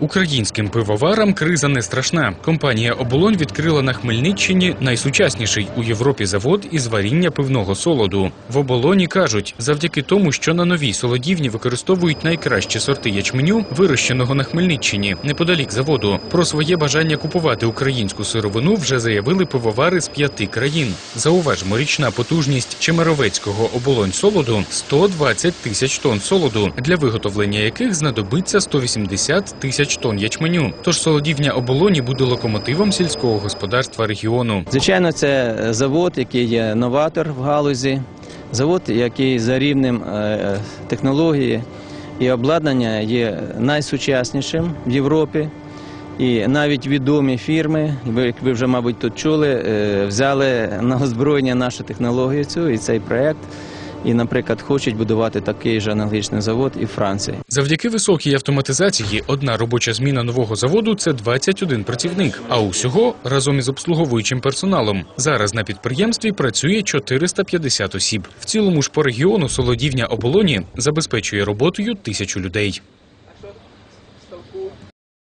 Українським пивоварам криза не страшна. Компанія Оболонь відкрила на Хмельниччині найсучасніший у Європі завод із варіння пивного солоду. В оболоні кажуть, завдяки тому, що на новій солодівні використовують найкращі сорти ячменю, вирощеного на Хмельниччині, неподалік заводу. Про своє бажання купувати українську сировину вже заявили пивовари з п'яти країн. Зауважмо, річна потужність Чемеровецького оболонь солоду 120 тисяч тонн солоду, для виготовлення яких знадобиться 180 тисяч тонн ячменю. Тож солодівня оболоні буде локомотивом сільського господарства регіону. Звичайно, це завод, який є новатор в галузі, завод, який за рівнем е, технології і обладнання є найсучаснішим в Європі. І навіть відомі фірми, як ви вже, мабуть, тут чули, е, взяли на озброєння нашу технологію цю і цей проект. І, наприклад, хочуть будувати такий же аналогічний завод і Франції. Завдяки високій автоматизації одна робоча зміна нового заводу це 21 працівник. А усього разом із обслуговуючим персоналом зараз на підприємстві працює 450 осіб. В цілому ж по регіону солодівня оболоні забезпечує роботою тисячу людей.